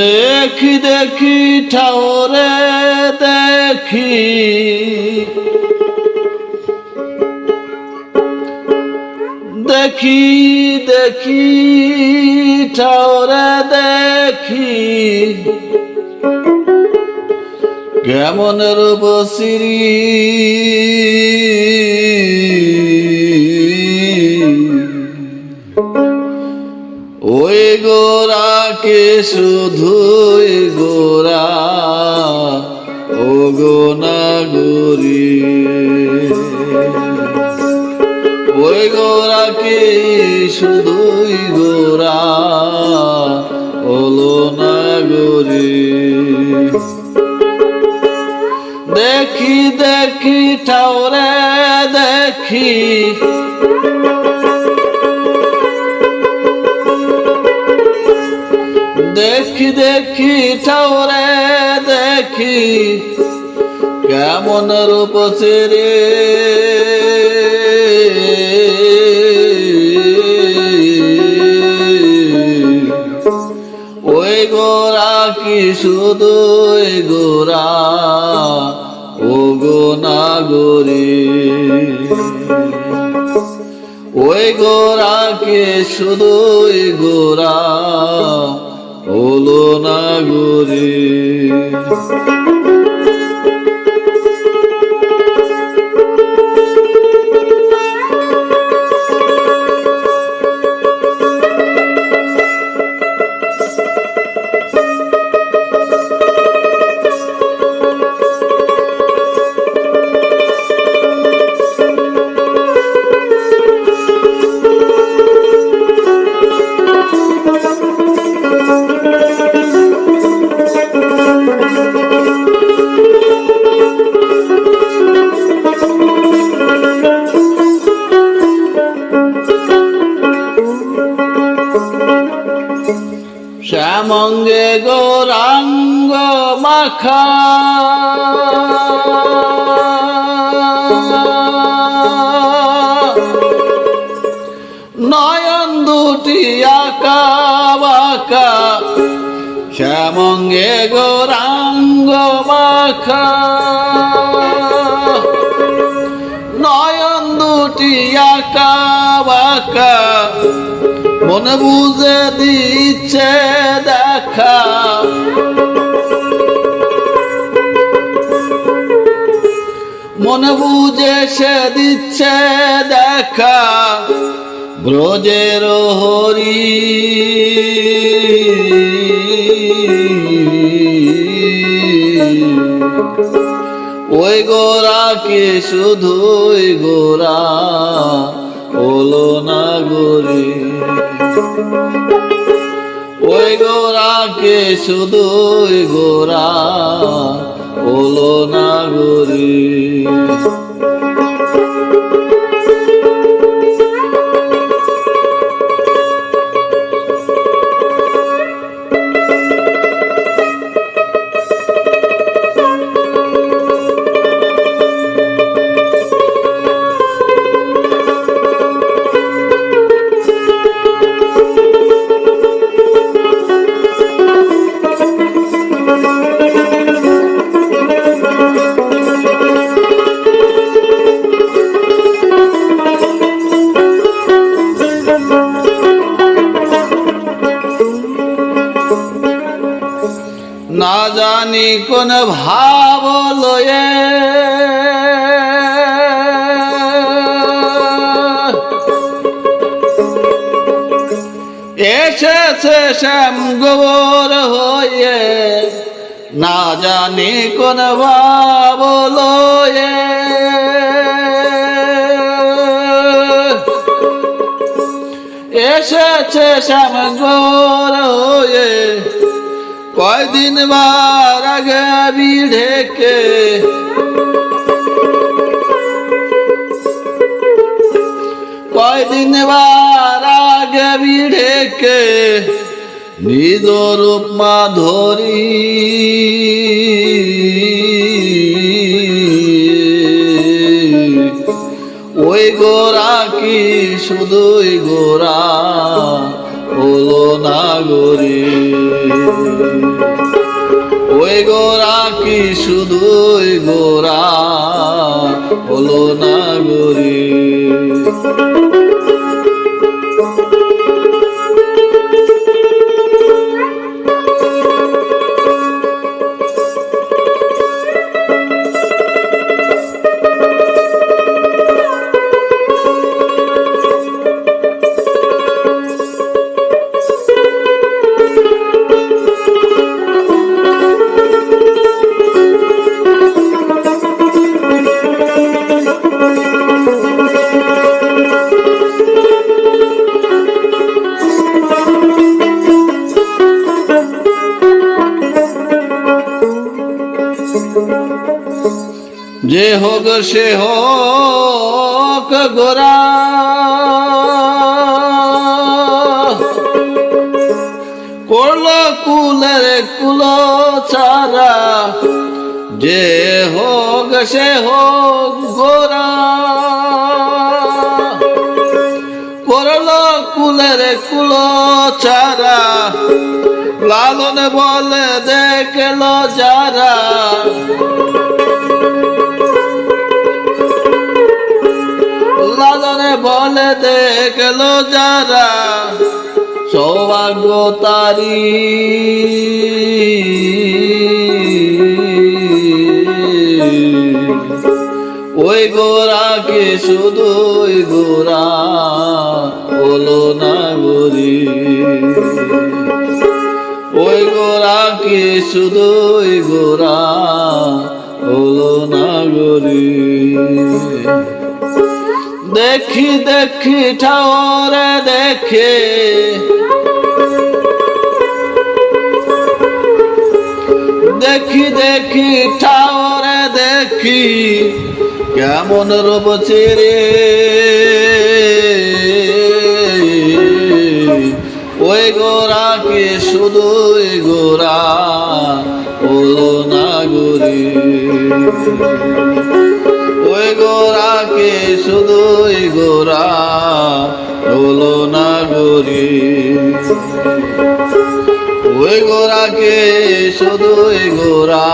দেখি দেখি ঠাওরে দেখি। দেখি দেখি ঠাওরে দেখি। কেমন রূপ ওই ওই গোরাকে শুধুই গোরা? ওলো না গরি দেখি দেখি ঠাউরে দেখি। দেখি দেখি ঠাউরে দেখি। কেমন রূপ রে? কি শুধু গোরা ও গো নাগরে। ওই গোরাকে শুধুই গোরা হলো নাগরে। শ্যামঙ্গে গৌরাঙ্গ মাখা। নয়ন দুটি আকা শ্যামঙ্গে গৌরাঙ্গ মাখা। নয়ন দুটি আকা মন বুঝে দিচ্ছে দেখা। মন বুঝে সে দিচ্ছে দেখা। ব্রজের হরি। ওই গোরাকে শুধুই গোরা? হলো না গরি ওই গোরাকে শুধু গোরা ওলো না গরি না জানি কোন ভাব লয়ে এসেছে শ্যাম গোবর হয়ে, না জানি কোন ভাব লয়ে এসেছে শ্যাম গোর হয়ে কয়দিন বার আগে বিঢেকে কয়দিন বার আগে বিঢেকে নিজ রূপ মাধুরী ওই গোরা কি শুধুই গোরা হলো নাগরী গোরা কি শুধুই গোরা? হলো নাগরী যে হোক সে হোক গোরা। করল কুলের কুল চারা যে হোক সে হোক গোরা। করল কুলের কুল চারা লালন বলে দেখল যারা। লালনে বলে দেখল যারা সৌভাগ্য তারি ওই গোরাকে শুধু ওই গোরা? হলো না গরি ওই গোরাকে শুধু ওই গোরা? হলো না গরি দেখি দেখি, ঠাওরে, দেখে। দেখি দেখি, ঠাওরে, দেখি, কেমন রূপ রে ওই শুধু গোরা হলো না গরি। ওই গোরাকে শুধু গোরা হলো না গরি। ওই গোরাকে শুধু গোরা